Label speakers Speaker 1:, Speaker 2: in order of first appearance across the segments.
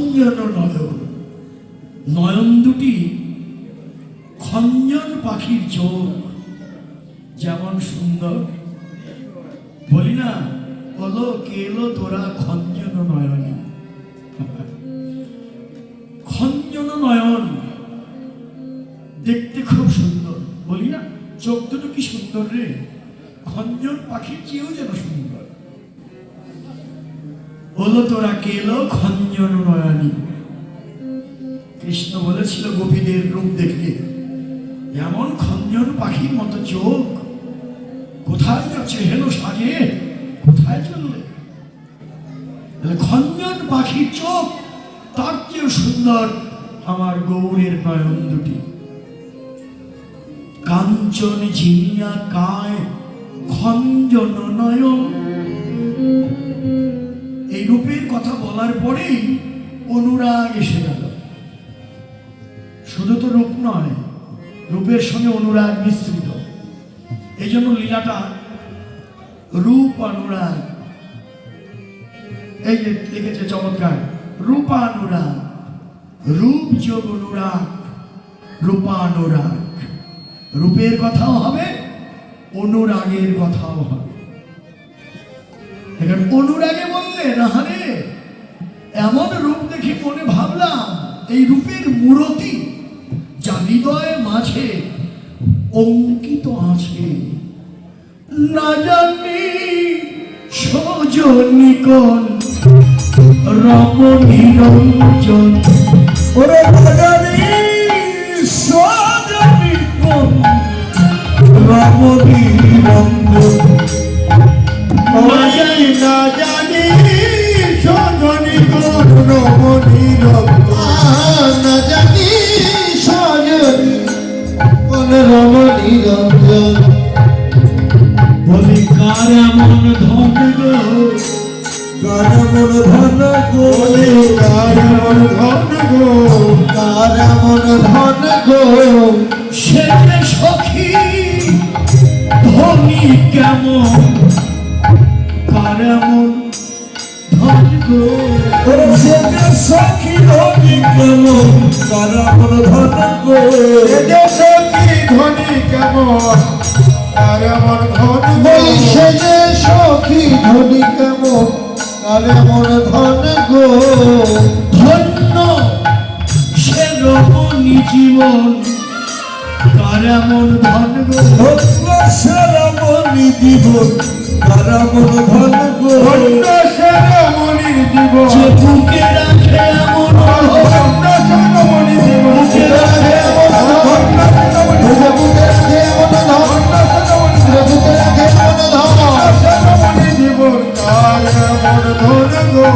Speaker 1: খঞ্জন নয়ন নয়ন দুটি খঞ্জন পাখির চোখ। যেমন সুন্দর। বলি না, বলো কেলো তোরা খঞ্জন নয়নী? খঞ্জন নয়ন দেখতে খুব সুন্দর। বলি না, চোখ দুটো কি সুন্দর রে? খঞ্জন পাখির চেয়েও যেন সুন্দর। হলো তোরা কেলো খঞ্জন নয়নী। কৃষ্ণ বলেছিল, গোপীদের রূপ দেখে এমন খঞ্জন পাখির মতো চোখ। কোথায় যাচ্ছে? হেলো সাজে। কোথায় চললে? খঞ্জন পাখির চোখ, তার চেয়েও সুন্দর আমার গৌরের নয়ন দুটি। কাঞ্চন ঝিনিয়া কায় খঞ্জন নয়ন। সঙ্গে অনুরাগ মিশ্রিত। এই জন্য লীলাটা রূপ অনুরাগ। এই যে লিখেছে চমৎকার, রূপানুরাগ, রূপ যোগ অনুরাগ, রূপানুরাগ। রূপের কথাও হবে, অনুরাগের কথাও হবে। এখানে অনুরাগে বললে, না হারে এমন রূপ দেখে মনে ভাবলাম, এই রূপের মূরতি যা হৃদয়ের মাঝে অঙ্কিত আছে। না জানি সজনিকন রমণী রঞ্জন। ওরে বাজানি সজনিকন রমণী রঞ্জন এমন ধন গো
Speaker 2: কার মন ধন গো কার মন ধন গো কার মন ধন গো
Speaker 1: সে যে সখী ধনী কেমন কার এমন ধন গো।
Speaker 2: সে সখী ধনী কেমন? কার মন ধন গো সে যে সখী ধনী কেমন? কার মন ধন গো সে যে সখী ধনী কেমন? কার মন ধন গো
Speaker 1: ধন্য সে রমণী জীবন। কার এমন ধন গো
Speaker 2: ধন্য সেরামণি জীবন। কার মন ধন গো ধন্য সেরামণির জীবন।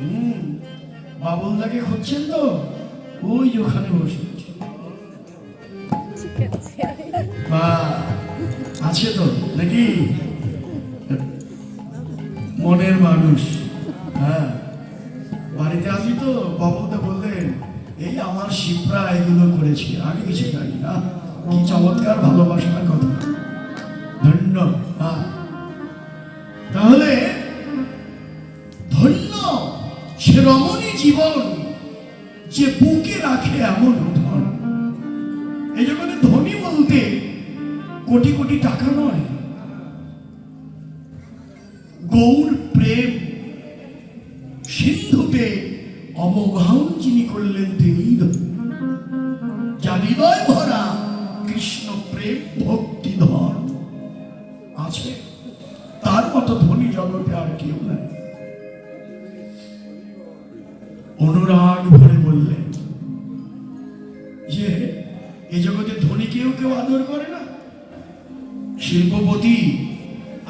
Speaker 1: হুম, বাবুলদাকে খুঁজছেন তো? ওই ওখানে বসে। বা আছে তো নাকি? মনের মানুষ হ্যাঁ। বাড়িতে আসি তো বাবুদা বললেন এই আমার শিবরা এগুলো করেছি আমি কিছু জানি না। কি চমৎকার ভালোবাসার কথা। যে বুকে রাখে এমন ধন এই জগতে ধনী বলতে কোটি কোটি টাকা নয়। গৌর, প্রেম, সিন্ধুতে অবগাহন যিনি করলেন ধনী। যা হৃদয় ভরা কৃষ্ণ প্রেম ভক্তি ধন। আছে, তার মতো ধনী জগতে আর কেউ নাই। অনুরাগ বললেন যে এই জগতে ধনী কেউ কেউ আদর করে না? শিল্পপতি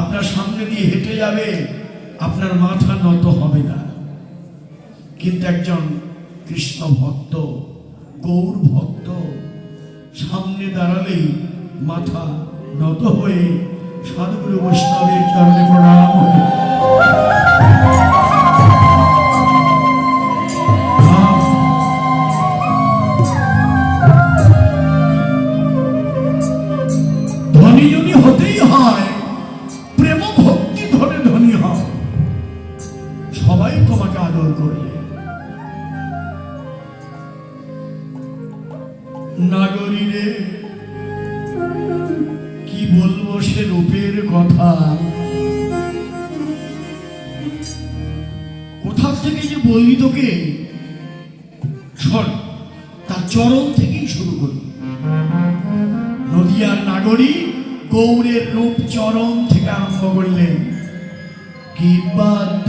Speaker 1: আপনার সামনে দিয়ে হেঁটে যাবে, আপনার মাথা নত হবে না। কিন্তু একজন কৃষ্ণ ভক্ত, গৌর ভক্ত, সামনে দাঁড়ালেই মাথা নত হয়ে সাধুগুরু বৈষ্ণবের চরণে প্রণাম হয়ে কথা কোথা থেকে যে বলি তোকে? তার চরণ থেকেই শুরু করি। নদিয়ার নাগরী গৌরের রূপ চরণ থেকে আরম্ভ করলেন কি বাদ্য